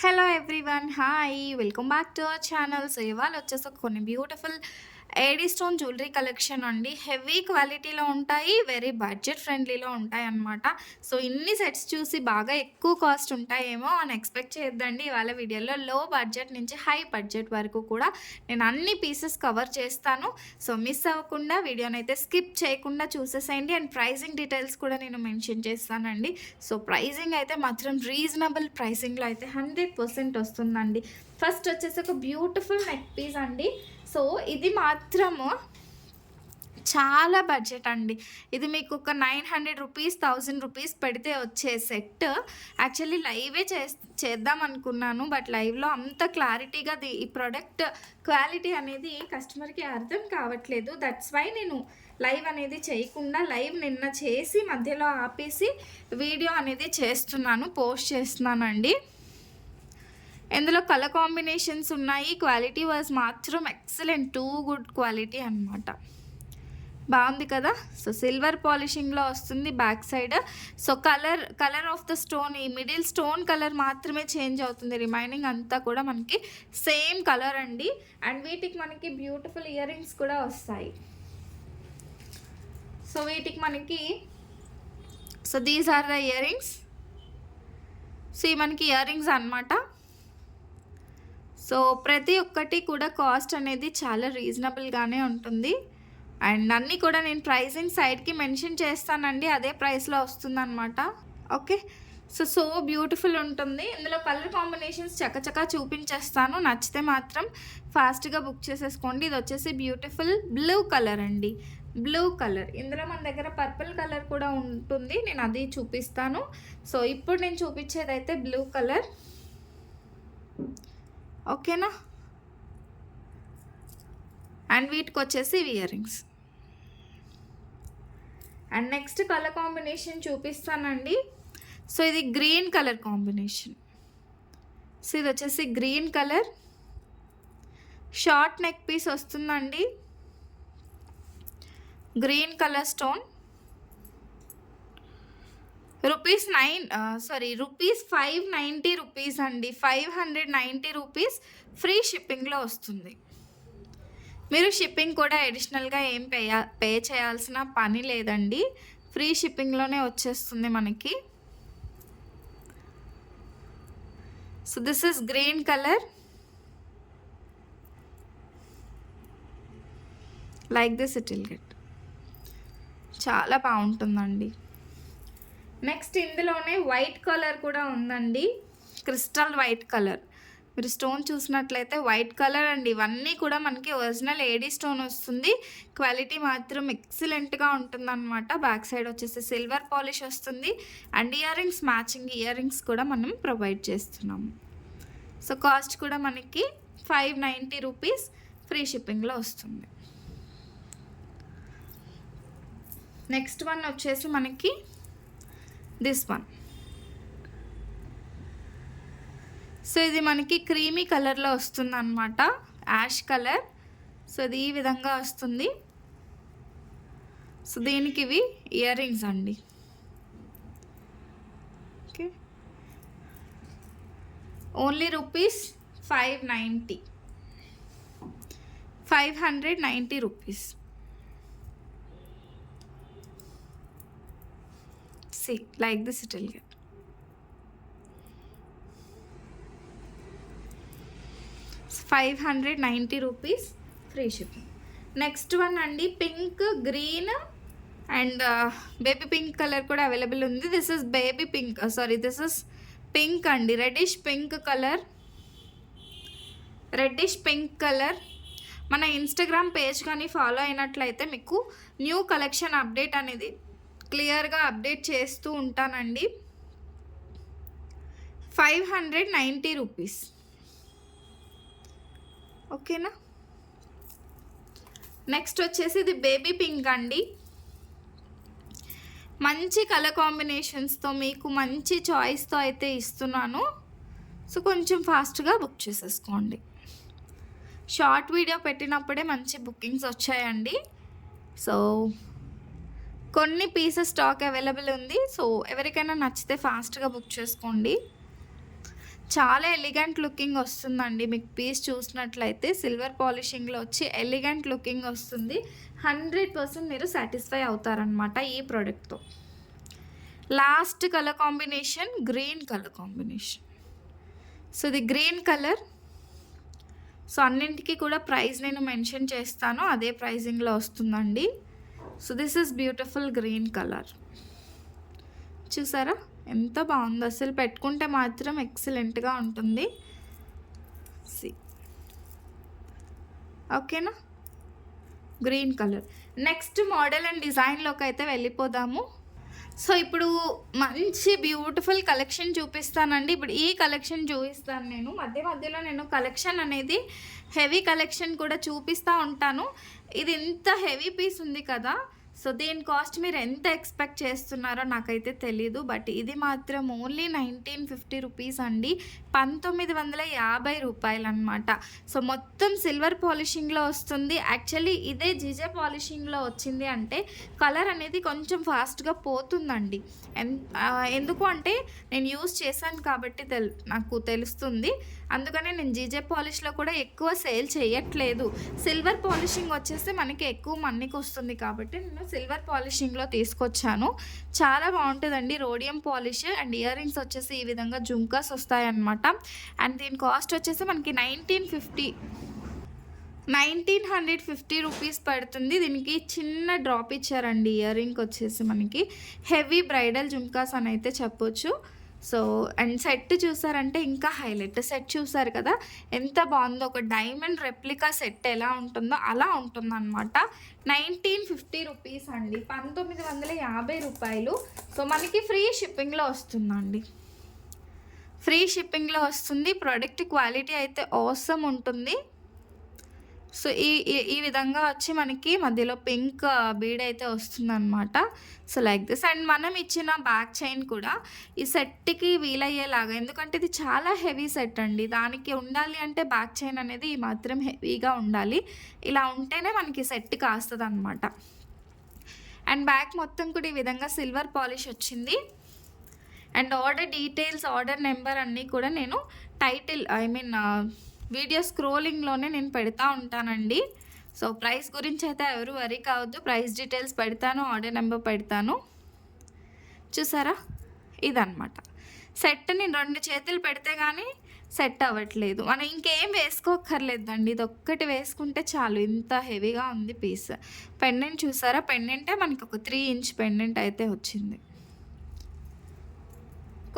Hello everyone hi welcome back to our channel so ఇవాళ వచ్చేసి కొన్ని beautiful AD stone jewellery collection అండి. Heavy క్వాలిటీలో ఉంటాయి వెరీ బడ్జెట్ ఫ్రెండ్లీలో ఉంటాయి అన్నమాట. సో ఇన్ని సెట్స్ చూసి బాగా ఎక్కువ కాస్ట్ ఉంటాయేమో అని ఎక్స్పెక్ట్ చేయొద్దండి. ఇవాళ వీడియోలో లో బడ్జెట్ నుంచి హై బడ్జెట్ వరకు కూడా నేను అన్ని పీసెస్ కవర్ చేస్తాను. సో మిస్ అవ్వకుండా వీడియోని అయితే స్కిప్ చేయకుండా చూసేసేయండి. అండ్ ప్రైజింగ్ డీటెయిల్స్ కూడా నేను మెన్షన్ చేస్తానండి. సో ప్రైజింగ్ అయితే మాత్రం రీజనబుల్ ప్రైసింగ్లో అయితే హండ్రెడ్ పర్సెంట్ వస్తుందండి. ఫస్ట్ వచ్చేసి ఒక బ్యూటిఫుల్ నెక్ పీస్ అండి. సో ఇది మాత్రము చాలా బడ్జెట్ అండి. ఇది మీకు ఒక nine hundred rupees thousand rupees పెడితే వచ్చే సెట్ యాక్చువల్లీ లైవే చే చేద్దాం అనుకున్నాను బట్ లైవ్లో అంత క్లారిటీగా ది ఈ ప్రోడక్ట్ క్వాలిటీ అనేది కస్టమర్కి అర్థం కావట్లేదు. దట్స్ వై నేను లైవ్ అనేది చేయకుండా లైవ్ నిన్న చేసి మధ్యలో ఆపేసి వీడియో అనేది చేస్తున్నాను పోస్ట్ చేస్తున్నానండి. ఇందులో కలర్ కాంబినేషన్స్ ఉన్నాయి క్వాలిటీ వాజ్ మాత్రం ఎక్సలెంట్ టూ గుడ్ క్వాలిటీ అనమాట బాగుంది కదా? సో సిల్వర్ పాలిషింగ్లో వస్తుంది back side. So colour colour of the stone ఈ మిడిల్ స్టోన్ కలర్ మాత్రమే చేంజ్ అవుతుంది. రిమైనింగ్ అంతా కూడా మనకి సేమ్ కలర్ అండి. అండ్ వీటికి మనకి బ్యూటిఫుల్ ఇయర్ రింగ్స్ కూడా వస్తాయి. సో వీటికి మనకి so these are the earrings so ఈ మనకి ఇయర్ రింగ్స్ అనమాట సో ప్రతి ఒక్కటి కూడా కాస్ట్ అనేది చాలా రీజనబుల్గానే ఉంటుంది. అండ్ అన్నీ కూడా నేను ప్రైసింగ్ సైడ్కి మెన్షన్ చేస్తానండి. అదే ప్రైస్లో వస్తుందన్నమాట. ఓకే. సో సో బ్యూటిఫుల్ ఉంటుంది. ఇందులో కలర్ కాంబినేషన్స్ చక్కచక్క చూపించేస్తాను. నచ్చితే మాత్రం ఫాస్ట్గా బుక్ చేసేసుకోండి. ఇది వచ్చేసి బ్యూటిఫుల్ బ్లూ కలర్ అండి. Blue colour. ఇందులో మన దగ్గర పర్పుల్ కలర్ కూడా ఉంటుంది. నేను అది చూపిస్తాను. సో ఇప్పుడు నేను చూపించేది అయితే బ్లూ కలర్. ఓకేనా? అండ్ వీటికి వచ్చేసి earrings and next colour combination చూపిస్తానండి. సో ఇది గ్రీన్ కలర్ కాంబినేషన్ సో ఇది వచ్చేసి green colour short neck piece వస్తుందండి. Green colour stone rupees nine sorry rupees five ninety rupees అండి. Five hundred ninety rupees free షిప్పింగ్లో వస్తుంది. మీరు షిప్పింగ్ కూడా అడిషనల్గా ఏం పే పే చేయాల్సిన పని లేదండి. ఫ్రీ షిప్పింగ్లోనే వచ్చేస్తుంది మనకి. So this is green colour. Like this it will get. చాలా బాగుంటుందండి. నెక్స్ట్ ఇందులోనే వైట్ కలర్ కూడా ఉందండి. క్రిస్టల్ వైట్ కలర్ మీరు స్టోన్ చూసినట్లయితే వైట్ కలర్ అండి. ఇవన్నీ కూడా మనకి ఒరిజినల్ ఏడీ స్టోన్ వస్తుంది. క్వాలిటీ మాత్రం ఎక్సలెంట్గా ఉంటుందన్నమాట. బ్యాక్ సైడ్ వచ్చేసి సిల్వర్ పాలిష్ వస్తుంది. And ear rings matching earrings కూడా మనం ప్రొవైడ్ చేస్తున్నాము. సో కాస్ట్ కూడా మనకి ఫైవ్ నైంటీ రూపీస్ ఫ్రీ షిప్పింగ్లో వస్తుంది. నెక్స్ట్ వన్ వచ్చేసి మనకి దిస్ వన్ సో ఇది మనకి క్రీమీ కలర్లో వస్తుంది అనమాట యాష్ కలర్ సో ఇది ఈ విధంగా వస్తుంది. సో దీనికి ఇవి ఇయర్ రింగ్స్ అండి. Okay only rupees five ninety five hundred ninety rupees see like this it will five hundred ninety rupees free shipping next one అండి pink green and baby pink colour కూడా available ఉంది. This is baby pink sorry this is pink అండి reddish pink colour reddish pink colour మన Instagram page కానీ follow అయినట్లయితే మీకు new collection update అనేది క్లియర్గా అప్డేట్ చేస్తూ ఉంటానండి. Five hundred ninety rupees. ఓకేనా? నెక్స్ట్ వచ్చేసి ఇది బేబీ పింక్ అండి. మంచి కలర్ కాంబినేషన్స్తో మీకు మంచి చాయిస్తో అయితే ఇస్తున్నాను. సో కొంచెం ఫాస్ట్గా బుక్ చేసేసుకోండి. షార్ట్ వీడియో పెట్టినప్పుడే మంచి బుకింగ్స్ వచ్చాయండి. సో కొన్ని పీసెస్ స్టాక్ అవైలబుల్ ఉంది. సో ఎవరికైనా నచ్చితే ఫాస్ట్గా బుక్ చేసుకోండి. చాలా ఎలిగెంట్ లుకింగ్ వస్తుందండి. మీకు పీస్ చూసినట్లయితే సిల్వర్ పాలిషింగ్లో వచ్చి ఎలిగెంట్ లుకింగ్ వస్తుంది. హండ్రెడ్ పర్సెంట్ మీరు సాటిస్ఫై అవుతారనమాట ఈ ప్రోడక్ట్తో last colour combination green colour combination so ఇది గ్రీన్ కలర్ సో అన్నింటికి కూడా ప్రైస్ నేను మెన్షన్ చేస్తాను. అదే ప్రైజింగ్లో వస్తుందండి. So this is beautiful green colour చూసారా? ఎంత బాగుందో. అసలు పెట్టుకుంటే మాత్రం ఎక్సలెంట్గా ఉంటుంది. సి ఓకేనా green colour next model and డిజైన్లోకి అయితే వెళ్ళిపోదాము. సో ఇప్పుడు మంచి బ్యూటిఫుల్ కలెక్షన్ చూపిస్తానండి. ఇప్పుడు ఈ కలెక్షన్ చూపిస్తాను నేను. మధ్య మధ్యలో నేను కలెక్షన్ అనేది హెవీ కలెక్షన్ కూడా చూపిస్తూ ఉంటాను. ఇది ఇంత హెవీ పీస్ ఉంది కదా. సో దీని కాస్ట్ మీరు ఎంత ఎక్స్పెక్ట్ చేస్తున్నారో నాకైతే తెలీదు. బట్ ఇది మాత్రం ఓన్లీ నైన్టీన్ ఫిఫ్టీ రూపీస్ అండి. పంతొమ్మిది వందల యాభై రూపాయలు అనమాట సో మొత్తం సిల్వర్ పాలిషింగ్లో వస్తుంది. యాక్చువల్లీ ఇదే జిజే పాలిషింగ్లో వచ్చింది అంటే కలర్ అనేది కొంచెం ఫాస్ట్గా పోతుందండి. ఎన్- ఎందుకు అంటే నేను యూస్ చేశాను కాబట్టి తెల్ నాకు తెలుస్తుంది. అందుకనే నేను జీజే పాలిష్లో కూడా ఎక్కువ సేల్ చేయట్లేదు. సిల్వర్ పాలిషింగ్ వచ్చేసి మనకి ఎక్కువ మన్నీకి వస్తుంది కాబట్టి నేను సిల్వర్ పాలిషింగ్లో తీసుకొచ్చాను. చాలా బాగుంటుందండి rhodium polish and ear rings వచ్చేసి ఈ విధంగా జుంకాస్ వస్తాయన్నమాట. అండ్ దీని కాస్ట్ వచ్చేసి మనకి nineteen fifty nineteen hundred fifty rupees పడుతుంది. దీనికి చిన్న డ్రాప్ ఇచ్చారండి ఇయర్ రింగ్ వచ్చేసి మనకి. హెవీ బ్రైడల్ జుమ్కాస్ అని అయితే చెప్పొచ్చు. సో అండ్ సెట్ చూసారంటే ఇంకా హైలైట్. సెట్ చూసారు కదా ఎంత బాగుందో. ఒక డైమండ్ రెప్లికా సెట్ ఎలా ఉంటుందో అలా ఉంటుందన్నమాట. నైన్టీన్ ఫిఫ్టీ రూపీస్ అండి. పంతొమ్మిది వందల యాభై రూపాయలు. సో మనకి ఫ్రీ షిప్పింగ్లో వస్తుందండి. ఫ్రీ షిప్పింగ్లో వస్తుంది. ప్రోడక్ట్ క్వాలిటీ అయితే అవసరం ఉంటుంది. సో ఈ ఈ- విధంగా వచ్చి మనకి మధ్యలో పింక్ బీడ్ అయితే వస్తుందన్నమాట. So like this. అండ్ మనం ఇచ్చిన బ్యాక్ చైన్ కూడా ఈ సెట్కి వీలయ్యేలాగా ఎందుకంటే ఇది చాలా హెవీ సెట్ అండి. దానికి ఉండాలి అంటే బ్యాక్ చైన్ అనేది ఈ మాత్రం హెవీగా ఉండాలి. ఇలా ఉంటేనే మనకి సెట్ కాస్తుంది అనమాట అండ్ బ్యాక్ మొత్తం కూడా ఈ విధంగా సిల్వర్ పాలిష్ వచ్చింది. And order details order number అన్నీ కూడా నేను టైటిల్ ఐ మీన్ వీడియో స్క్రోలింగ్లోనే నేను పెడతా ఉంటానండి. సో ప్రైస్ గురించి అయితే ఎవరు వరీ కావద్దు. ప్రైస్ డీటెయిల్స్ పెడతాను ఆర్డర్ నెంబర్ పెడతాను. చూసారా? ఇదనమాట సెట్ నేను రెండు చేతులు పెడితే కానీ సెట్ అవ్వట్లేదు. మనం ఇంకేం వేసుకోక్కర్లేదండి. ఇది ఒక్కటి వేసుకుంటే చాలు. ఇంత హెవీగా ఉంది పీస్. పెండెంట్ చూసారా? పెండెంటే మనకి ఒక త్రీ ఇంచ్ పెండెంట్ అయితే వచ్చింది.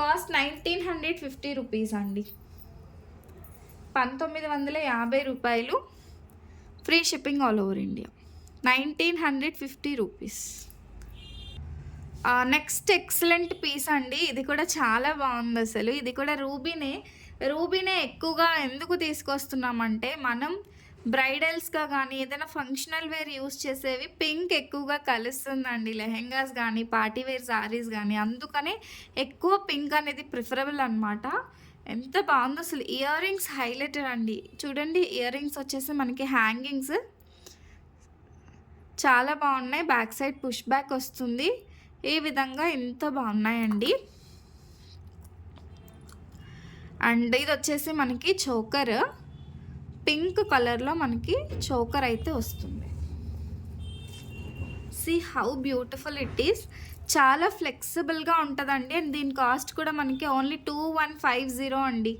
Cost nineteen hundred fifty rupees అండి. పంతొమ్మిది వందల యాభై రూపాయలు free shipping all over India. Nineteen hundred fifty rupees. Next excellent piece అండి. ఇది కూడా చాలా బాగుంది అసలు. ఇది కూడా రూబీనే రూబీనే ఎక్కువగా ఎందుకు తీసుకొస్తున్నామంటే మనం బ్రైడల్స్గా కానీ ఏదైనా ఫంక్షనల్ వేర్ యూస్ చేసేవి పింక్ ఎక్కువగా కలుస్తుందండి. లెహెంగాస్ కానీ పార్టీ వేర్ శారీస్ కానీ అందుకనే ఎక్కువ పింక్ అనేది ప్రిఫరబుల్ అనమాట ఎంత బాగుందో అసలు. ఇయర్ రింగ్స్ హైలైటర్ అండి. చూడండి ఇయర్ రింగ్స్ వచ్చేసి మనకి హ్యాంగింగ్స్ చాలా బాగున్నాయి. బ్యాక్ సైడ్ పుష్ బ్యాక్ వస్తుంది. ఈ విధంగా ఎంత బాగున్నాయండి. అండ్ ఇది వచ్చేసి మనకి చోకర్ పింక్ కలర్లో మనకి చోకర్ అయితే వస్తుంది. See how beautiful it is చాలా ఫ్లెక్సిబుల్గా ఉంటుందండి. అండ్ దీని కాస్ట్ కూడా మనకి only two one five zero అండి.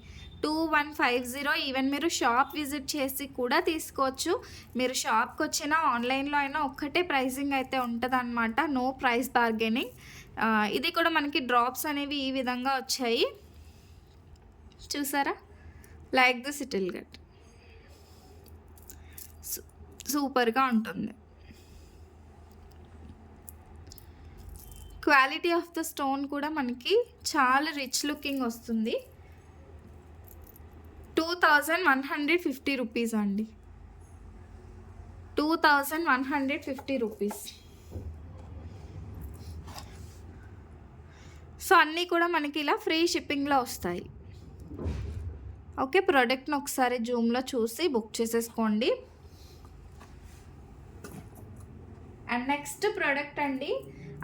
Two one five zero even మీరు షాప్ విజిట్ చేసి కూడా తీసుకోవచ్చు. మీరు షాప్కి వచ్చినా ఆన్లైన్లో అయినా ఒక్కటే ప్రైసింగ్ అయితే ఉంటుంది అనమాట నో ప్రైస్ బార్గెనింగ్. ఇది కూడా మనకి డ్రాప్స్ అనేవి ఈ విధంగా వచ్చాయి. చూసారా? Like this it will get సూపర్గా ఉంటుంది. క్వాలిటీ ఆఫ్ ద స్టోన్ కూడా మనకి చాలా రిచ్ లుకింగ్ వస్తుంది. Two thousand one hundred fifty rupees అండి. Two thousand one hundred fifty rupees. So అన్నీ కూడా మనకి ఇలా ఫ్రీ షిప్పింగ్లో వస్తాయి. ఓకే ప్రోడక్ట్ని ఒకసారి జూమ్లో చూసి బుక్ చేసేసుకోండి. అండ్ నెక్స్ట్ ప్రోడక్ట్ అండి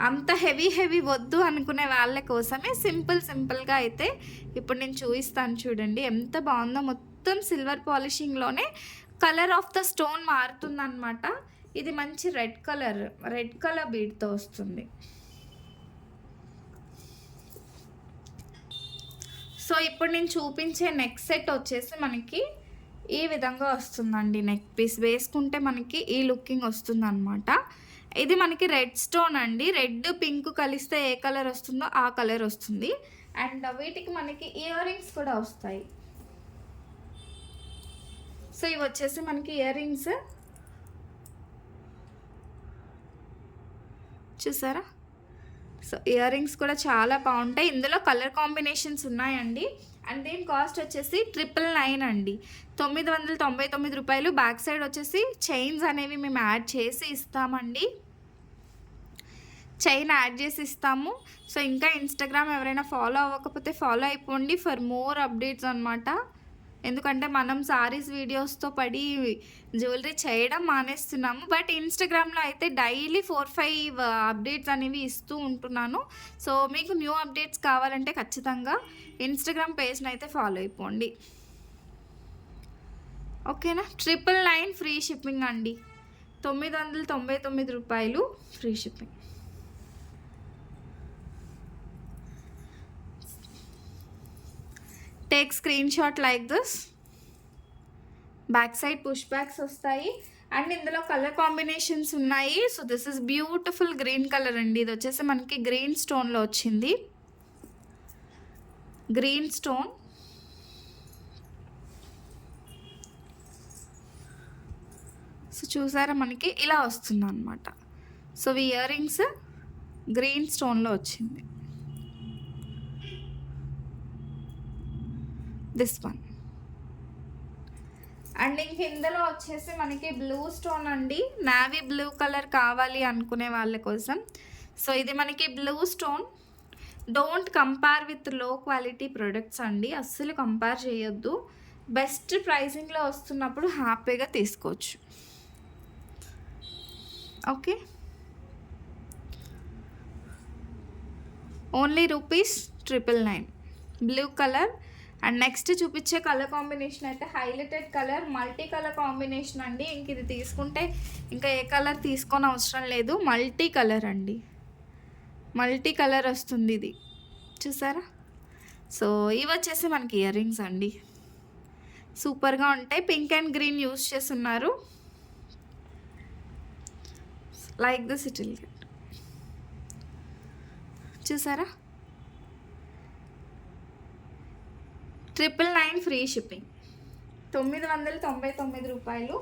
అంత హెవీ హెవీ వద్దు అనుకునే వాళ్ళ కోసమే సింపుల్ సింపుల్గా అయితే ఇప్పుడు నేను చూపిస్తాను చూడండి. ఎంత బాగుందో మొత్తం సిల్వర్ పాలిషింగ్లోనే కలర్ ఆఫ్ ద స్టోన్ మారుతుందన్నమాట. ఇది మంచి రెడ్ కలర్ రెడ్ కలర్ బీడ్తో వస్తుంది. సో ఇప్పుడు నేను చూపించే నెక్ సెట్ వచ్చేసి మనకి ఈ విధంగా వస్తుందండి నెక్ పీస్. వేసుకుంటే మనకి ఈ లుకింగ్ వస్తుందన్నమాట. అనమాట ఇది మనకి రెడ్ స్టోన్ అండి. రెడ్ పింక్ కలిస్తే ఏ కలర్ వస్తుందో ఆ కలర్ వస్తుంది. అండ్ వీటికి మనకి ఇయర్ రింగ్స్ కూడా వస్తాయి. సో ఇవి వచ్చేసి మనకి ఇయర్ రింగ్స్ చూసారా? సో ఇయర్ రింగ్స్ కూడా చాలా బాగుంటాయి. ఇందులో కలర్ కాంబినేషన్స్ ఉన్నాయండి. అండ్ దీని కాస్ట్ వచ్చేసి ట్రిపుల్ నైన్ అండి. తొమ్మిది వందల తొంభై తొమ్మిది రూపాయలు. బ్యాక్ సైడ్ వచ్చేసి చైన్స్ అనేవి మేము యాడ్ చేసి ఇస్తామండి. చైన్ యాడ్ చేసి ఇస్తాము. సో ఇంకా ఇన్స్టాగ్రామ్ ఎవరైనా ఫాలో అవ్వకపోతే ఫాలో అయిపోండి ఫర్ మోర్ అప్డేట్స్ అనమాట ఎందుకంటే మనం సారీస్ వీడియోస్తో పడి జ్యువెలరీ చేయడం మానేస్తున్నాము. బట్ ఇన్స్టాగ్రామ్లో అయితే డైలీ ఫోర్ ఫైవ్ అప్డేట్స్ అనేవి ఇస్తూ ఉంటున్నాను. సో మీకు న్యూ అప్డేట్స్ కావాలంటే ఖచ్చితంగా ఇన్స్టాగ్రామ్ పేజ్ని అయితే ఫాలో అయిపోండి. ఓకేనా ట్రిపుల్ నైన్ ఫ్రీ షిప్పింగ్ అండి. తొమ్మిది వందల తొంభై తొమ్మిది రూపాయలు free shipping take screenshot like this back side push backs వస్తాయి. అండ్ ఇందులో కలర్ కాంబినేషన్స్ ఉన్నాయి. So this is beautiful green colour అండి. ఇది వచ్చేసి మనకి గ్రీన్ స్టోన్లో వచ్చింది. గ్రీన్ స్టోన్ సో చూసారా మనకి ఇలా వస్తుంది అనమాట సో ఇయర్ రింగ్స్ గ్రీన్ స్టోన్లో వచ్చింది. దిస్ వన్ అండ్ ఇంక ఇందులో వచ్చేసి మనకి బ్లూ స్టోన్ అండి. నావీ బ్లూ కలర్ కావాలి అనుకునే వాళ్ళ కోసం. సో ఇది మనకి బ్లూ స్టోన్ డోంట్ కంపేర్ విత్లో క్వాలిటీ ప్రొడక్ట్స్ అండి. అస్సలు కంపేర్ చేయొద్దు. బెస్ట్ ప్రైసింగ్లో వస్తున్నప్పుడు హ్యాపీగా తీసుకోవచ్చు. Okay only rupees triple nine blue colour and next చూపించే కలర్ కాంబినేషన్ అయితే highlighted colour multi colour combination అండి. ఇంక ఇది తీసుకుంటే ఇంకా ఏ కలర్ తీసుకొని అవసరం లేదు. మల్టీ కలర్ అండి. మల్టీ కలర్ వస్తుంది ఇది. చూసారా? సో ఇవి వచ్చేసి మనకి ఇయర్ రింగ్స్ అండి. సూపర్గా ఉంటాయి. పింక్ అండ్ గ్రీన్ యూస్ చేస్తున్నారు. Like this it will get చూసారా? ట్రిపుల్ నైన్ ఫ్రీ షిప్పింగ్ తొమ్మిది వందల తొంభై తొమ్మిది రూపాయలు.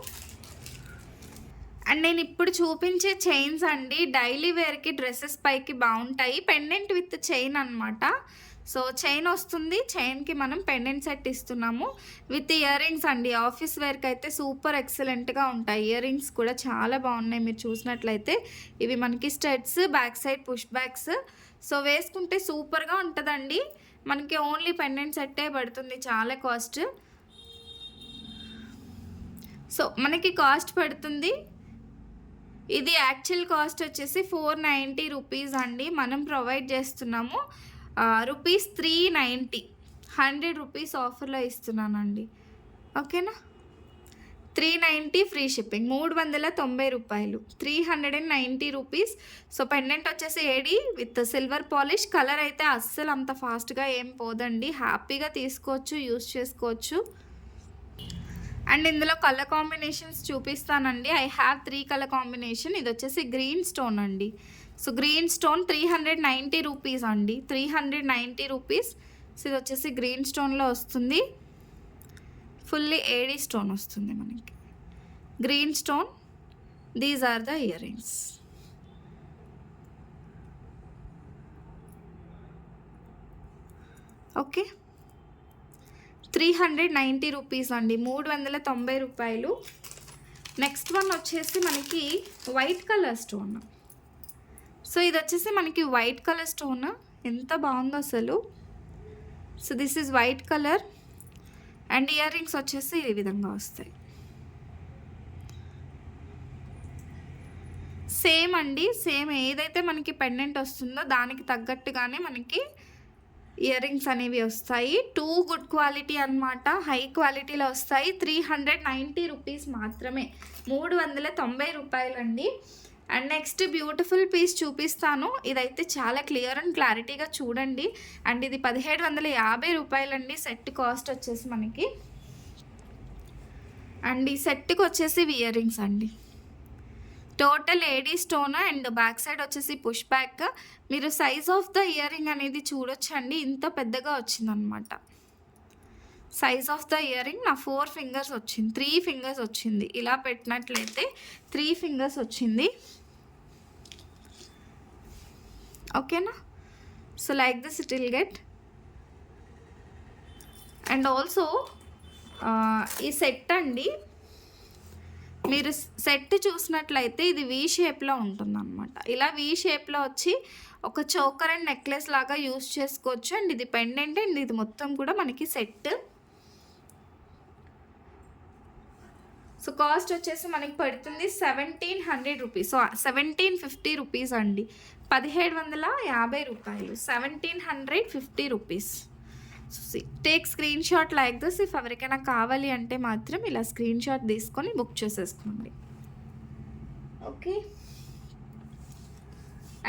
అండ్ నేను ఇప్పుడు చూపించే చైన్స్ అండి డైలీ వేర్కి డ్రెస్సెస్ పైకి బాగుంటాయి. పెండెంట్ విత్ చైన్ అనమాట సో చైన్ వస్తుంది. చైన్కి మనం పెండెంట్ సెట్ ఇస్తున్నాము. విత్ ఇయర్ రింగ్స్ అండి ఆఫీస్ వేర్కి అయితే సూపర్ ఎక్సలెంట్గా ఉంటాయి. ఇయర్ రింగ్స్ కూడా చాలా బాగున్నాయి మీరు చూసినట్లయితే. ఇవి మనకి studs back side push backs so వేసుకుంటే సూపర్గా ఉంటుందండి. మనకి ఓన్లీ పెండెంట్ సెట్టే పడుతుంది చాలా కాస్ట్. సో మనకి కాస్ట్ పడుతుంది. ఇది యాక్చువల్ కాస్ట్ వచ్చేసి ఫోర్ నైంటీ రూపీస్ అండి. మనం ప్రొవైడ్ చేస్తున్నాము rupees three ninety. Hundred rupees ఆఫర్లో ఇస్తున్నానండి. ఓకేనా? త్రీ నైంటీ ఫ్రీ షిప్పింగ్ మూడు వందల తొంభై రూపాయలు. Three hundred and ninety rupees. So pendant వచ్చేసి AD with silver polish. Colour అయితే అస్సలు అంత ఫాస్ట్గా ఏం పోదండి. హ్యాపీగా తీసుకోవచ్చు యూస్ చేసుకోవచ్చు. అండ్ ఇందులో కలర్ కాంబినేషన్స్ చూపిస్తానండి. I have three colour combination. ఇది వచ్చేసి గ్రీన్ స్టోన్ అండి. So green stone three hundred ninety rupees అండి. Three hundred ninety rupees. So ఇది వచ్చేసి గ్రీన్ స్టోన్లో వస్తుంది. ఫుల్లీ ఏడీ స్టోన్ వస్తుంది మనకి. Green stone these are the earrings okay. Three hundred ninety rupees అండి. మూడు వందల తొంభై రూపాయలు. నెక్స్ట్ వన్ వచ్చేసి మనకి వైట్ కలర్ స్టోన్. సో ఇది వచ్చేసి మనకి వైట్ కలర్ స్టోన్. ఎంత బాగుందో అసలు. So this is white colour. And earrings వచ్చేసి ఈ విధంగా వస్తాయి. సేమ్ అండి సేమ్ ఏదైతే మనకి పెండెంట్ వస్తుందో దానికి తగ్గట్టుగానే మనకి ఇయర్ రింగ్స్ అనేవి వస్తాయి. టూ గుడ్ క్వాలిటీ అన్నమాట హై క్వాలిటీలో వస్తాయి. త్రీ హండ్రెడ్ నైంటీ రూపీస్ మాత్రమే మూడు వందల తొంభై రూపాయలండి. అండ్ నెక్స్ట్ బ్యూటిఫుల్ పీస్ చూపిస్తాను. ఇదైతే చాలా క్లియర్ అండ్ క్లారిటీగా చూడండి. అండ్ ఇది పదిహేడు వందల యాభై రూపాయలండి. సెట్ కాస్ట్ వచ్చేసి మనకి. అండ్ ఈ సెట్కి వచ్చేసి ఇయర్ రింగ్స్ అండి. Total AD stone and back side వచ్చేసి పుష్ బ్యాక్. మీరు size of the earring అనేది చూడొచ్చండి. ఇంత పెద్దగా వచ్చిందనమాట. Size of the earring నా ఫోర్ ఫింగర్స్ వచ్చింది. త్రీ ఫింగర్స్ వచ్చింది. ఇలా పెట్టినట్లయితే త్రీ ఫింగర్స్ వచ్చింది. ఓకేనా so like this it will get and also ఈ సెట్ అండి మీరు సెట్ చూసినట్లయితే ఇది వీ షేప్లో ఉంటుంది అనమాట ఇలా వీ షేప్లో వచ్చి ఒక చోకర్ అండ్ నెక్లెస్ లాగా యూస్ చేసుకోవచ్చు. అండ్ ఇది పెండెంట్ అండ్ ఇది మొత్తం కూడా మనకి సెట్ సో కాస్ట్ వచ్చేసి మనకి పడుతుంది seventeen hundred rupees so seventeen fifty rupees అండి. పదిహేడు వందల యాభై రూపాయలు. Seventeen hundred fifty rupees take screenshot like this if ఎవరికైనా కావాలి అంటే మాత్రం ఇలా స్క్రీన్ షాట్ తీసుకొని బుక్ చేసేసుకోండి. ఓకే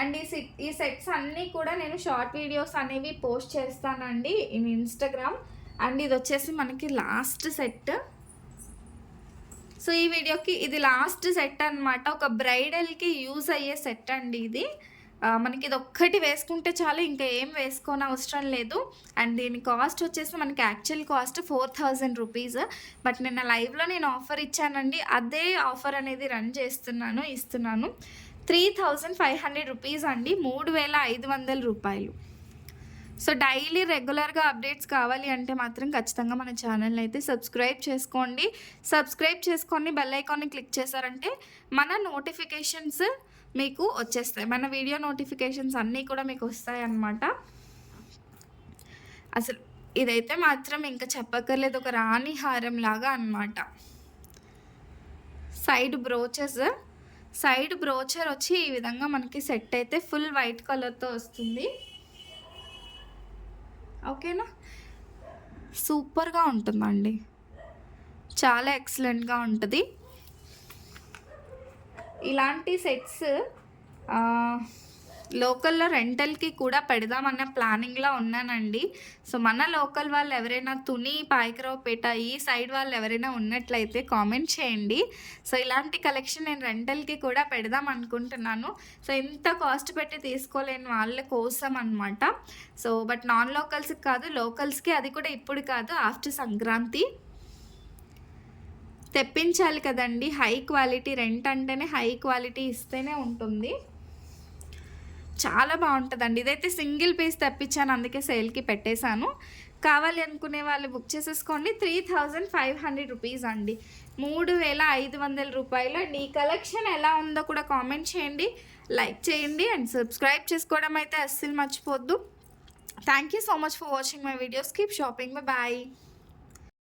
అండ్ ఈ సెట్ ఈ సెట్స్ అన్నీ కూడా నేను షార్ట్ వీడియోస్ అనేవి పోస్ట్ చేస్తానండి ఇన్ ఇన్స్టాగ్రామ్ అండ్ ఇది వచ్చేసి మనకి లాస్ట్ సెట్ సో ఈ వీడియోకి ఇది లాస్ట్ సెట్ అనమాట ఒక బ్రైడల్కి యూజ్ అయ్యే సెట్ అండి ఇది. మనకి ఇది ఒక్కటి వేసుకుంటే చాలు ఇంకా ఏం వేసుకోని అవసరం లేదు. అండ్ దీని కాస్ట్ వచ్చేసి మనకి actual cost four thousand rupees but నిన్న లైవ్లో నేను ఆఫర్ ఇచ్చానండి. అదే ఆఫర్ అనేది రన్ చేస్తున్నాను ఇస్తున్నాను. Three thousand five hundred rupees అండి. మూడు వేల ఐదు వందల రూపాయలు. సో డైలీ రెగ్యులర్గా అప్డేట్స్ కావాలి అంటే మాత్రం ఖచ్చితంగా మన ఛానల్ని అయితే సబ్స్క్రైబ్ చేసుకోండి. సబ్స్క్రైబ్ చేసుకొని బెల్ ఐకాన్ని క్లిక్ చేశారంటే మన నోటిఫికేషన్స్ మీకు వచ్చేస్తాయి. మన వీడియో నోటిఫికేషన్స్ అన్నీ కూడా మీకు వస్తాయి అన్నమాట. అసలు ఇదైతే మాత్రం ఇంకా చెప్పక్కర్లేదు. ఒక రాణి హారం లాగా అన్నమాట. సైడ్ బ్రోచెస్ సైడ్ బ్రోచర్ వచ్చి ఈ విధంగా మనకి సెట్ అయితే ఫుల్ వైట్ కలర్తో వస్తుంది. ఓకేనా? సూపర్గా ఉంటుందండి. చాలా ఎక్సలెంట్గా ఉంటుంది. ఇలాంటి సెట్స్ లోకల్లో రెంటల్కి కూడా పెడదామన్న ప్లానింగ్లో ఉన్నానండి. సో మన లోకల్ వాళ్ళు ఎవరైనా తుని పాయకరావుపేట ఈ సైడ్ వాళ్ళు ఎవరైనా ఉన్నట్లయితే కామెంట్ చేయండి. సో ఇలాంటి కలెక్షన్ నేను రెంటల్కి కూడా పెడదాం అనుకుంటున్నాను. సో ఇంత కాస్ట్ పెట్టి తీసుకోలేని వాళ్ళ కోసం అనమాట సో బట్ నాన్ లోకల్స్కి కాదు లోకల్స్కి అది కూడా ఇప్పుడు కాదు ఆఫ్టర్ సంక్రాంతి. తెప్పించాలి కదండి. హై క్వాలిటీ రెంట్ అంటేనే హై క్వాలిటీ ఇస్తేనే ఉంటుంది. చాలా బాగుంటుందండి. ఇదైతే సింగిల్ పీస్ తెప్పించాను అందుకే సేల్కి పెట్టేశాను. కావాలి అనుకునే వాళ్ళు బుక్ చేసేసుకోండి. Three thousand five hundred rupees అండి. మూడు వేల ఐదు వందల రూపాయలు అండ్. ఈ కలెక్షన్ ఎలా ఉందో కూడా కామెంట్ చేయండి. లైక్ చేయండి అండ్ సబ్స్క్రైబ్ చేసుకోవడం అయితే అస్సలు మర్చిపోద్దు. Thank you so much for watching my videos. Keep shopping. Bye.